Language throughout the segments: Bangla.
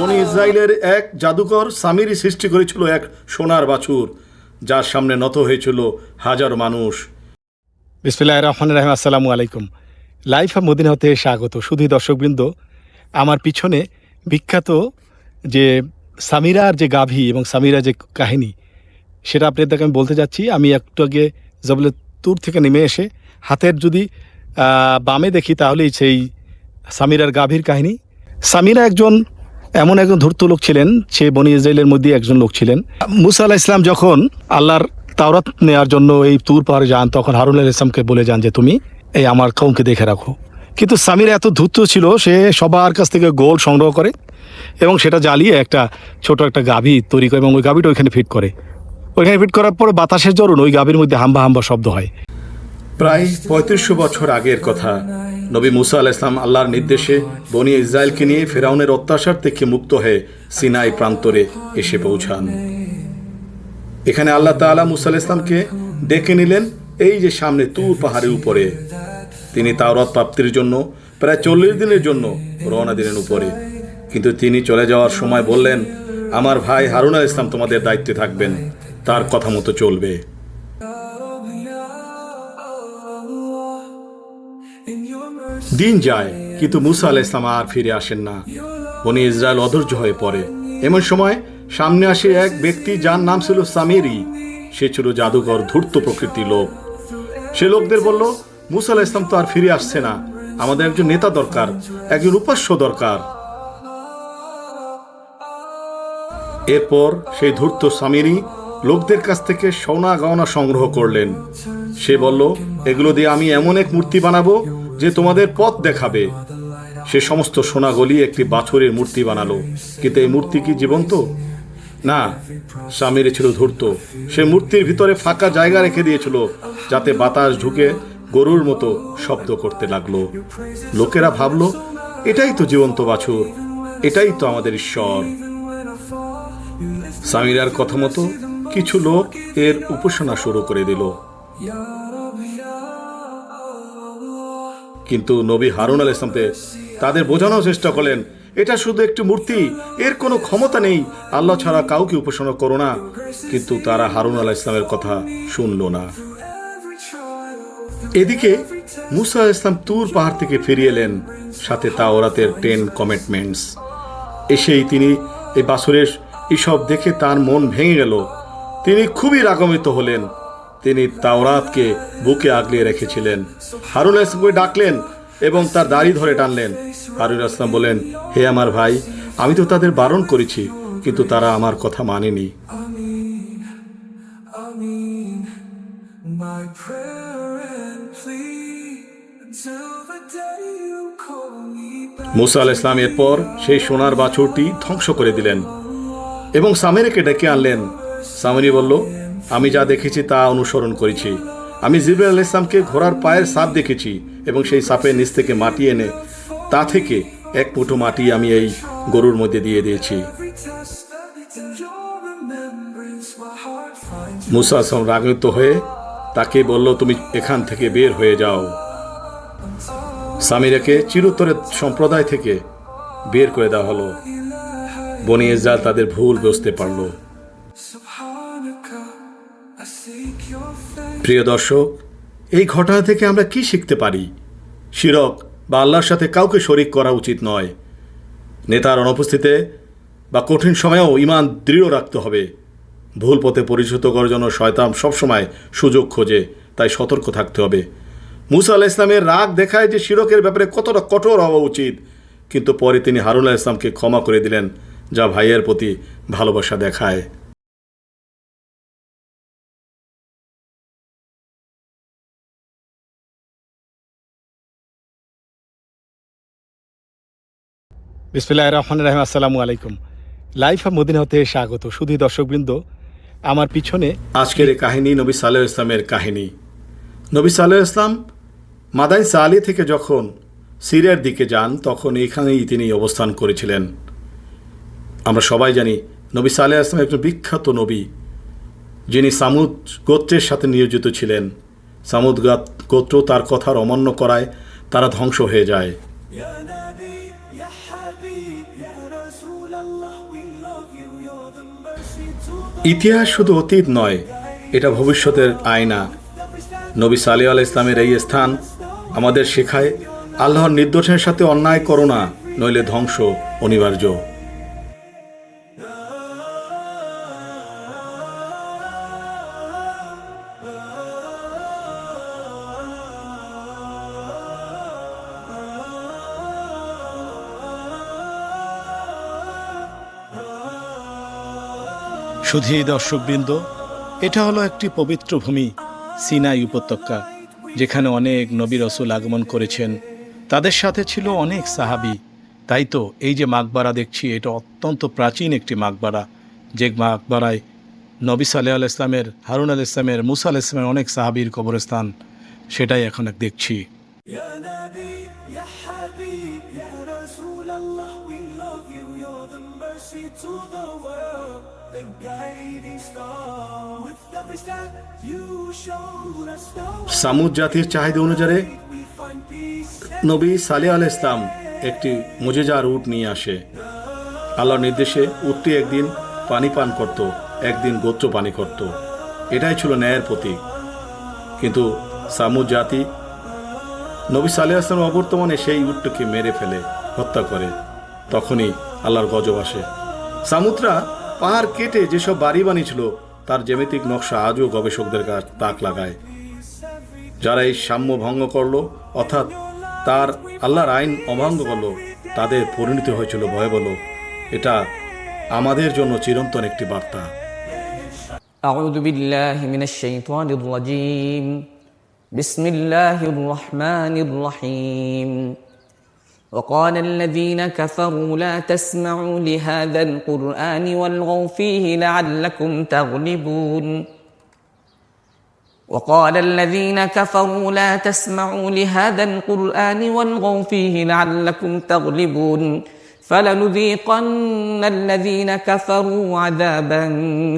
বনি ইসরায়েলের এক জাদুকর সামিরি সৃষ্টি করেছিল এক সোনার বাছুর যার সামনে নত হয়েছিল হাজার মানুষ। বিসমিল্লাহ রহমান রাহিম আসসালামু আলাইকুম। লাইফ অফ মদিনা হতে স্বাগত। শুধু দর্শকবৃন্দ আমার পিছনে বিখ্যাত যে সামিরার যে গাভী এবং সামিরা যে কাহিনী সেটা আপনাদেরকে আমি বলতে যাচ্ছি। আমি একটু আগে জবলে তুর থেকে নেমে এসে হাতের যদি বামে দেখি তাহলেই সেই সামিরার গাভীর কাহিনী। সামিরা একজন এমন একজন ধূর্ত লোক ছিলেন, সে বনি ইসরায়েলের মধ্যে একজন লোক ছিলেন। মুসা আলাহ ইসলাম যখন আল্লাহর তাওরাত নেওয়ার জন্য এই তুর পাহাড়ে যান, তখন হারুন আল ইসলামকে বলে যান যে, তুমি এই আমার কৌমকে দেখে রাখো। কিন্তু সামির এত ধূর্ত ছিল, সে সবার কাছ থেকে গোল সংগ্রহ করে এবং সেটা জ্বালিয়ে একটা ছোট একটা গাভী তৈরি করে এবং ওই গাভীটা ওইখানে ফিট করে। ওইখানে ফিট করার পর বাতাসের জরুন ওই গাভীর মধ্যে হাম্বা হাম্বা শব্দ হয়। প্রায় পঁয়ত্রিশশো বছর আগের কথা নবী মুসা আল ইসলাম আল্লাহর নির্দেশে বনি ইসরায়েলকে নিয়ে ফেরাউনের অত্যাচার থেকে মুক্ত হয়ে সিনাই প্রান্তরে এসে পৌঁছান। এখানে আল্লাহ তাআলা মুসা আল ইসলামকে ডেকে নিলেন এই যে সামনে তুর পাহাড়ের উপরে। তিনি তাওরাত প্রাপ্তির জন্য, প্রায় চল্লিশ দিনের জন্য রওনা দিলেন উপরে। কিন্তু তিনি চলে যাওয়ার সময় বললেন, আমার ভাই হারুন ইসলাম তোমাদের দায়িত্বে থাকবেন, তার কথা মতো চলবে। দিন যায়, কিন্তু মুসা আলাহ ইসলাম আর ফিরে আসেন না। বনি ইসরায়েল অধৈর্য হয়ে পড়ে। এমন সময় সামনে আসে এক ব্যক্তি যার নাম ছিল সামেরি। সে ছিল জাদুঘর ধূর্ত প্রকৃতির লোক। সে লোকদের বলল, মুসা আলাহ ইসলাম তো আর ফিরে আসছে না। আমাদের একজন নেতা দরকার, একজন উপাস্য দরকার। এরপর সেই ধূর্ত স্বামীরই লোকদের কাছ থেকে সোনা গহনা সংগ্রহ করলেন। সে বলল, এগুলো দিয়ে আমি এমন এক মূর্তি বানাবো যে তোমাদের পথ দেখাবে। সে সমস্ত সোনা গলিয়ে একটি বাছরের মূর্তি বানালো। কিন্তু এই মূর্তি কি জীবন্ত? না, স্বামীর ছিল ধূর্ত। সে মূর্তির ভিতরে ফাঁকা জায়গা রেখে দিয়েছিল, যাতে বাতাস ঢুকে গরুর মতো শব্দ করতে লাগল। লোকেরা ভাবলো, এটাই তো জীবন্ত বাছুর, এটাই তো আমাদের ঈশ্বর। সামিরার কথা মতো কিছু লোক এর উপাসনা শুরু করে দিল। কিন্তু নবী হারুন আল ইসলামতে তাদের বোঝানোর চেষ্টা করলেন, এটা শুধু একটি মূর্তি, এর কোনো ক্ষমতা নেই, আল্লাহ ছাড়া কাউকে উপাসনা করো না। কিন্তু তারা হারুন আল ইসলামের কথা শুনল না। এদিকে মুসা ইসলাম তুর পাহাড় থেকে ফিরিয়ে এলেন, সাথে তাওরাতের টেন কমিটমেন্টস। এসেই তিনি এই বাসুরের এসব দেখে তার মন ভেঙে গেল। তিনি খুবই রাগমিত হলেন। তিনি তাওরাতকে বুকে আগলিয়ে রেখেছিলেন। হারুল ইসলামকে ডাকলেন এবং তার দাড়ি ধরে টানলেন। হারুল ইসলাম বলেন, হে আমার ভাই, আমি তো তাদের বারণ করেছি, কিন্তু তারা আমার কথা মানেনি. মুসা আল ইসলাম এরপর সেই সোনার বাছুরটি ধ্বংস করে দিলেন এবং সামেরিকে ডেকে আনলেন। সামেরি বলল আমি যা দেখেছি তা অনুসরণ করেছি। আমি জিবরাল আল ইসলামকে ঘোড়ার পায়ের সাপ দেখেছি এবং সেই সাপের নিচ থেকে মাটি এনে, তা থেকে এক মুঠো মাটি আমি এই গরুর মধ্যে দিয়ে দিয়েছি। মুসা আসলাম হয়ে তাকে বলল, তুমি এখান থেকে বের হয়ে যাও। সামিরাকে চিরতরের সম্প্রদায় থেকে বের করে দেওয়া হলো। বনি ইসরায়েল তাদের ভুল বুঝতে পারল। প্রিয় দর্শক, এই ঘটনা থেকে আমরা কি শিখতে পারি? শিরক বা আল্লাহর সাথে কাউকে শরিক করা উচিত নয়। নেতার অনুপস্থিতিতে বা কঠিন সময়েও ইমান দৃঢ় রাখতে হবে। ভুল পথে পরিচিত করার জন্য শয়তাম সবসময় সুযোগ খোঁজে, তাই সতর্ক থাকতে হবে। মুসা আল্লাহ ইসলামের রাগ দেখায় যে শিরকের ব্যাপারে কতটা কঠোর হওয়া উচিত, কিন্তু পরে তিনি হারুন আলাহ ইসলামকে ক্ষমা করে দিলেন, যা ভাইয়ের প্রতি ভালোবাসা দেখায়। বিসমিল্লাহ রহমান রাহিম, আসসালামু আলাইকুম। লাইফ মদিনা হতে স্বাগত। শুধু দর্শকবৃন্দ, আমার পিছনে আজকের এই কাহিনী নবী সাল্লাহ ইসলামের কাহিনী। নবী সাল্লাহ ইসলাম মাদাই সালি থেকে যখন সিরিয়ার দিকে যান, তখন এখানেই তিনি অবস্থান করেছিলেন। আমরা সবাই জানি, নবী সাল্লাহ ইসলাম একজন বিখ্যাত নবী, যিনি সামুদ গোত্রের সাথে নিয়োজিত ছিলেন। সামুদ গোত্র তার কথার অমান্য করায় তারা ধ্বংস হয়ে যায়। ইতিহাস শুধু অতীত নয়, এটা ভবিষ্যতের আয়না। নবী সালি আল ইসলামের এই স্থান আমাদের শেখায়, আল্লাহর নির্দোষের সাথে অন্যায় করো না, নইলে ধ্বংস, অনিবার্য। শুধু দর্শকবৃন্দ এটা হলো একটি পবিত্র ভূমি সিনাই উপত্যকা যেখানে অনেক নবী রসুল আগমন করেছেন। তাদের সাথে ছিল অনেক সাহাবি। তাই তো এই যে মাকবারা দেখছি এটা অত্যন্ত প্রাচীন একটি মাকবারা। যে মাকবারায় নবী সাল্লাহ আল ইসলামের হারুন আল ইসলামের মুসা আল ইসলামের অনেক সাহাবির কবরস্থান সেটাই এখন দেখছি। To the world, সামুদ জাতির চাহিদা অনুযায়ী. নবী সালি আল ইসলাম একটি মুজেজার উট নিয়ে আসে। আল্লাহর নির্দেশে উটটি একদিন পানি পান করত, একদিন গোত্র পানি করত। এটাই ছিল ন্যায়ের প্রতীক। কিন্তু সামুদ জাতি নবী সালি আসলাম অবর্তমানে সেই উটটিকে মেরে ফেলে, হত্যা করে। তখনই আল্লাহর গজব আসে। সামুদ্রা পাহাড় কেটে যেসব বাড়ি বানিয়েছিল তার জ্যামিতিক নকশা আজও গবেষকদের কাছ তাক লাগায় যারা এই সাম্য ভঙ্গ করলো অর্থাৎ তার আল্লাহর আইন অভঙ্গ করলো তাদের পরিণতি হয়েছিল ভয় বলো এটা আমাদের জন্য চিরন্তন একটি বার্তা أعوذ بالله من الشيطان الرجيم بسم الله الرحمن الرحيم وقال الذين كفروا لا تسمعوا لهذا القرآن والغوا فيه لعلكم تغلبون. وقال الذين كفروا لا تسمعوا لهذا القرآن والغوا فيه لعلكم تغلبون. فلنذيقن الذين كفروا عذابا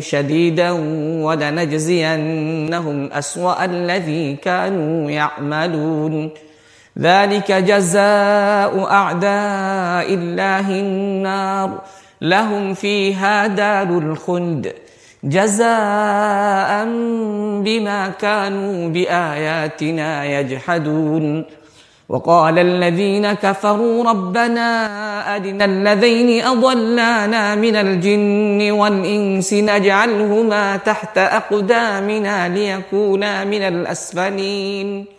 شديدا ولنجزينهم أسوأ الذي كانوا يعملون. ذلك جزاء أعداء الله النار. لهم فيها دار الخلد. جزاء بما كانوا بآياتنا يجحدون. وقال الذين كفروا ربنا أرنا الذين أضلانا من الجن والإنس نجعلهما تحت أقدامنا ليكونا من الأسفلين.